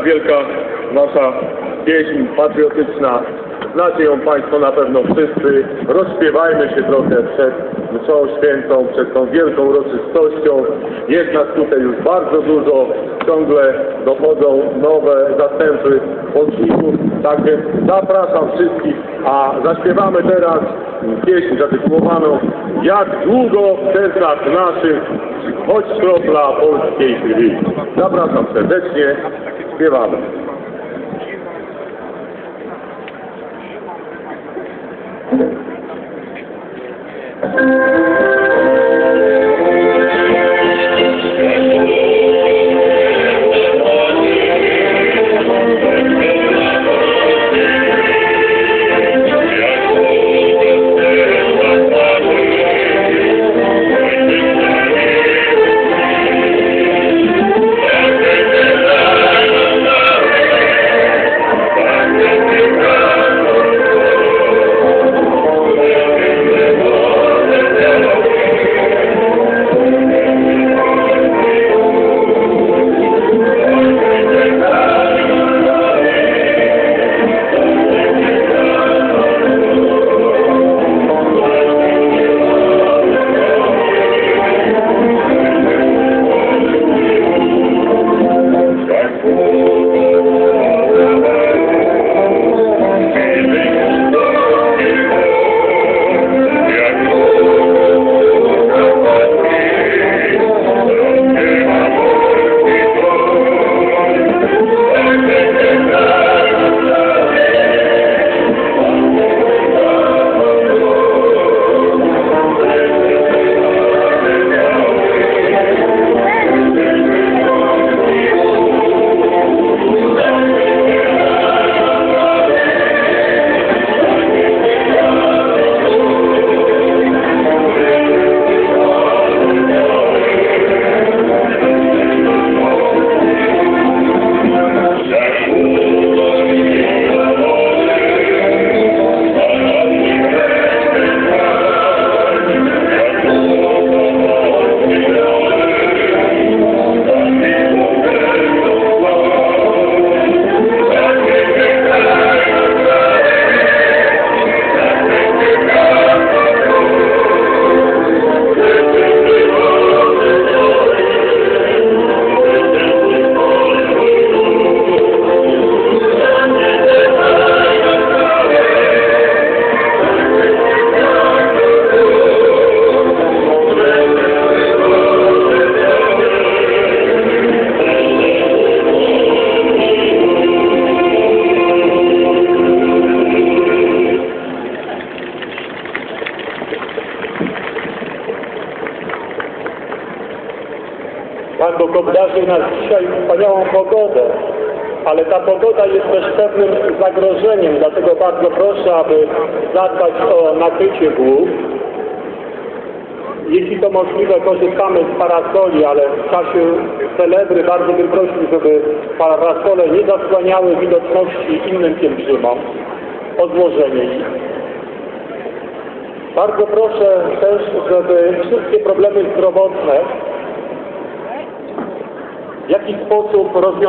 ta wielka nasza pieśń patriotyczna. Znacie ją Państwo na pewno wszyscy. Rozśpiewajmy się trochę przed mszą świętą, przed tą wielką uroczystością. Jest nas tutaj już bardzo dużo. Ciągle dochodzą nowe zastępy poczników. Tak więc zapraszam wszystkich, a zaśpiewamy teraz pieśń zatytułowaną Jak długo w sercach naszych choć kropla polskiej krwi. Zapraszam serdecznie, Devam. Thank you. Ee, Pan Bóg obdarzył nas dzisiaj wspaniałą pogodę, ale ta pogoda jest też pewnym zagrożeniem, dlatego bardzo proszę, aby zadbać o nakrycie głów. Jeśli to możliwe, korzystamy z parasoli, ale w czasie celebry bardzo bym prosił, żeby parasole nie zasłaniały widoczności innym pielgrzymom. Odłożenie ich. Bardzo proszę też, żeby wszystkie problemy zdrowotne w jaki sposób rozwiązać.